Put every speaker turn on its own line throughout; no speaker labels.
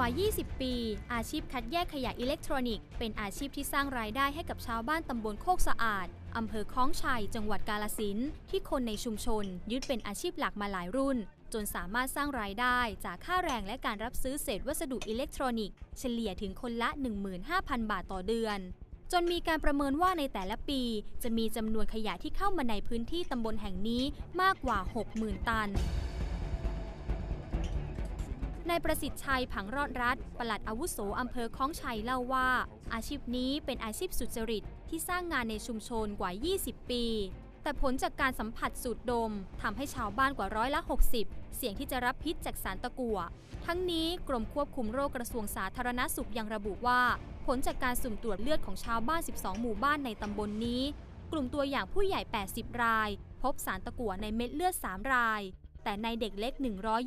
กว่า 20 ปี อาชีพคัดแยกขยะอิเล็กทรอนิกส์ เป็นอาชีพที่สร้างรายได้ให้กับชาวบ้านตำบลโคกสะอาด อำเภอคล้องชัย จังหวัดกาลสินที่คนในชุมชน ยึดเป็นอาชีพหลักมาหลายรุ่น จนสามารถสร้างรายได้จากค่าแรงและการรับซื้อเศษวัสดุอิเล็กทรอนิกส์ เฉลี่ยถึงคนละ 15,000 บาทต่อเดือน จนมีการประเมินว่าในแต่ละปี จะมีจำนวนขยะที่เข้ามาในพื้นที่ตำบลแห่งนี้มากกว่า 60,000 ตัน นายประสิทธิ์ชัยผังรอดรัฐ ปลัดอาวุโสอำเภอคล้องชัยเล่าว่า อาชีพนี้เป็นอาชีพสุจริตที่สร้างงานในชุมชนกว่า 20 ปี แต่ผลจากการสัมผัสสูดดมทำให้ชาวบ้านกว่าร้อยละ 60 เสี่ยงที่จะรับพิษจากสารตะกั่ว ทั้งนี้กรมควบคุมโรคกระทรวงสาธารณสุขยังระบุว่า ผลจากการสุ่มตรวจเลือดของชาวบ้าน 12 หมู่บ้านในตำบลนนี้ กลุ่มตัวอย่างผู้ใหญ่ 80 ราย พบสารตะกั่วในเม็ดเลือด 3 ราย แต่ในเด็กเล็ก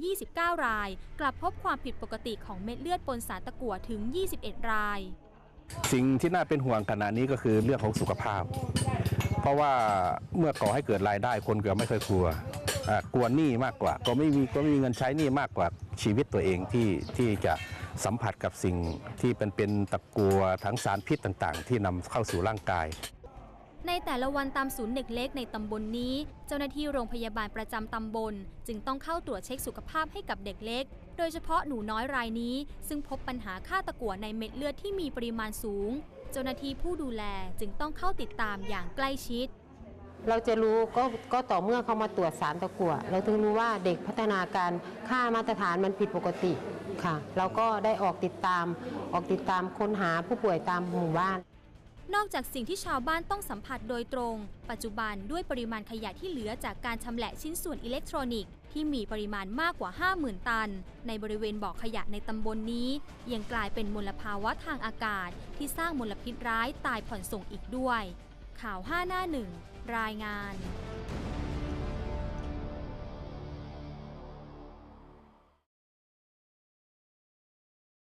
129 ราย กลับพบความผิดปกติของเม็ดเลือดปนสารตะกั่วถึง 21 ราย
สิ่งที่น่าเป็นห่วงขณะนี้ก็คือเรื่องของสุขภาพ เพราะว่าเมื่อก่อให้เกิดรายได้คนก็ไม่เคยกลัวกลัวหนี้มากกว่า ก็ไม่มีก็ไม่มีเงินใช้หนี้มากกว่าชีวิตตัวเองที่ที่จะสัมผัสกับสิ่งที่เป็นเป็นตะกัวทั้งสารพิษต่าง ๆ ที่นำเข้าสู่ร่างกาย
ในแต่ละวันตามศูนย์เด็กเล็กในตำบลนนี้ เจ้าหน้าที่โรงพยาบาลประจำตำบล จึงต้องเข้าตรวจเช็คสุขภาพให้กับเด็กเล็ก โดยเฉพาะหนูน้อยรายนี้ ซึ่งพบปัญหาค่าตะกั่วในเม็ดเลือดที่มีปริมาณสูง เจ้าหน้าที่ผู้ดูแลจึงต้องเข้าติดตามอย่างใกล้ชิด
เราจะรู้ก็ก็ต่อเมื่อเขามาตรวจสารตะกั่วเราถึงรู้ว่าเด็กพัฒนาการค่ามาตรฐานมันผิดปกติค่ะ เราก็ได้ออกติดตามออกติดตามค้นหาผู้ป่วยตามหมู่บ้าน
นอกจากสิ่งที่ชาวบ้านต้องสัมผัสโดยตรง ปัจจุบันด้วยปริมาณขยะที่เหลือจากการชำแหละชิ้นส่วนอิเล็กทรอนิกส์ที่มีปริมาณมากกว่า 50,000 ตัน ในบริเวณบ่อขยะในตำบลนนี้ ยังกลายเป็นมลภาวะทางอากาศ ที่สร้างมลพิษร้ายตายผ่อนส่งอีกด้วย ข่าว 5 หน้าหนึ่งรายงาน